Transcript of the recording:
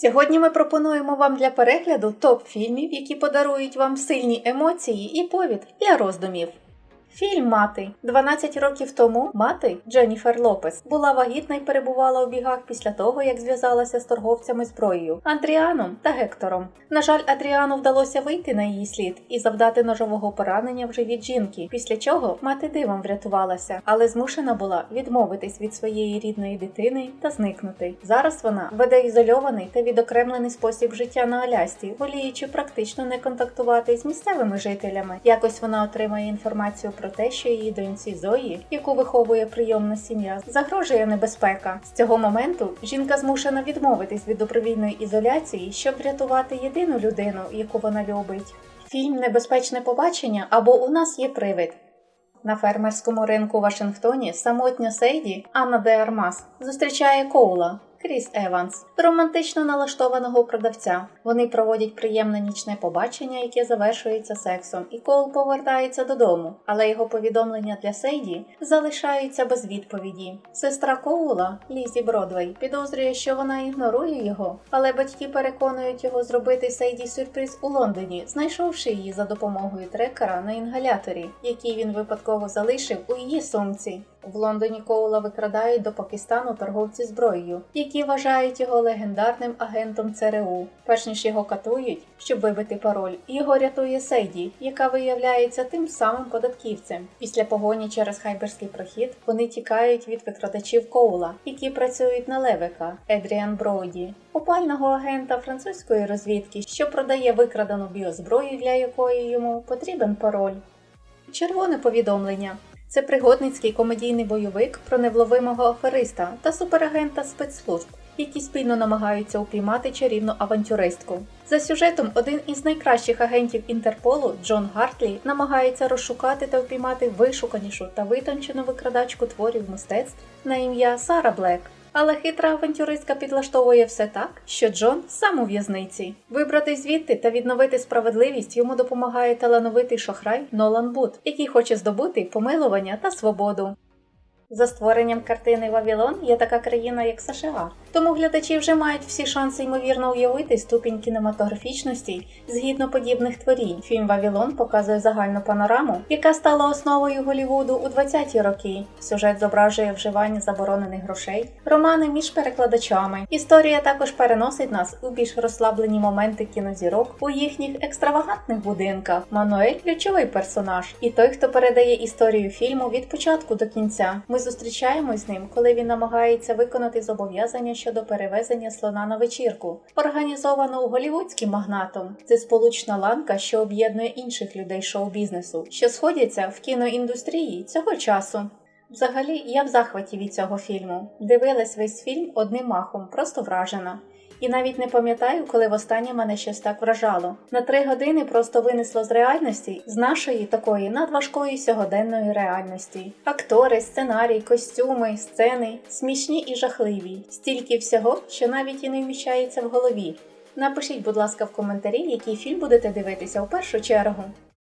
Сьогодні ми пропонуємо вам для перегляду топ фільмів, які подарують вам сильні емоції і повід для роздумів. Фільм Мати 12 років тому мати Дженніфер Лопес була вагітна і перебувала у бігах після того, як зв'язалася з торговцями зброєю Андріаном та Гектором. На жаль, Адріану вдалося вийти на її слід і завдати ножового поранення в живіт жінки, після чого мати дивом врятувалася, але змушена була відмовитись від своєї рідної дитини та зникнути. Зараз вона веде ізольований та відокремлений спосіб життя на Алясці, воліючи практично не контактувати з місцевими жителями. Якось вона отримає інформацію про те, що її доньці Зої, яку виховує прийомна сім'я, загрожує небезпека. З цього моменту жінка змушена відмовитись від добровільної ізоляції, щоб врятувати єдину людину, яку вона любить. Фільм Небезпечне побачення або У нас є привид. На фермерському ринку у Вашингтоні самотня Сейді Анна де Армас зустрічає Коула. Кріс Еванс, романтично налаштованого продавця. Вони проводять приємне нічне побачення, яке завершується сексом, і Коул повертається додому, але його повідомлення для Сейді залишаються без відповіді. Сестра Коула, Лізі Бродвей, підозрює, що вона ігнорує його, але батьки переконують його зробити Сейді сюрприз у Лондоні, знайшовши її за допомогою трекера на інгаляторі, який він випадково залишив у її сумці. В Лондоні Коула викрадають до Пакистану торговці зброєю, які вважають його легендарним агентом ЦРУ. Перш ніж його катують, щоб вибити пароль, його рятує Сейді, яка виявляється тим самим податківцем. Після погоні через хайберський прохід вони тікають від викрадачів Коула, які працюють на Левика Едріан Броуді, опального агента французької розвідки, що продає викрадану біозброю, для якої йому потрібен пароль. Червоне повідомлення. Це пригодницький комедійний бойовик про невловимого афериста та суперагента спецслужб, які спільно намагаються упіймати чарівну авантюристку. За сюжетом один із найкращих агентів Інтерполу Джон Гартлі намагається розшукати та впіймати вишуканішу та витончену викрадачку творів мистецтв на ім'я Сара Блек. Але хитра авантюристка підлаштовує все так, що Джон сам у в'язниці. Вибрати звідти та відновити справедливість йому допомагає талановитий шахрай Нолан Бут, який хоче здобути помилування та свободу. За створенням картини Вавілон є така країна, як США. Тому глядачі вже мають всі шанси ймовірно уявити ступінь кінематографічності згідно подібних творінь. Фільм Вавілон показує загальну панораму, яка стала основою Голівуду у 20-ті роки. Сюжет зображує вживання заборонених грошей, романи між перекладачами. Історія також переносить нас у більш розслаблені моменти кінозірок у їхніх екстравагантних будинках. Мануель ключовий персонаж, і той, хто передає історію фільму від початку до кінця. Ми зустрічаємось з ним, коли він намагається виконати зобов'язання щодо перевезення слона на вечірку, організовану голівудським магнатом. Це сполучна ланка, що об'єднує інших людей шоу-бізнесу, що сходяться в кіноіндустрії цього часу. Взагалі, я в захваті від цього фільму. Дивилась весь фільм одним махом, просто вражена. І навіть не пам'ятаю, коли востаннє мене щось так вражало. На три години просто винесло з реальності, з нашої такої надважкої сьогоденної реальності. Актори, сценарій, костюми, сцени смішні і жахливі. Стільки всього, що навіть і не вміщається в голові. Напишіть, будь ласка, в коментарі, який фільм будете дивитися у першу чергу.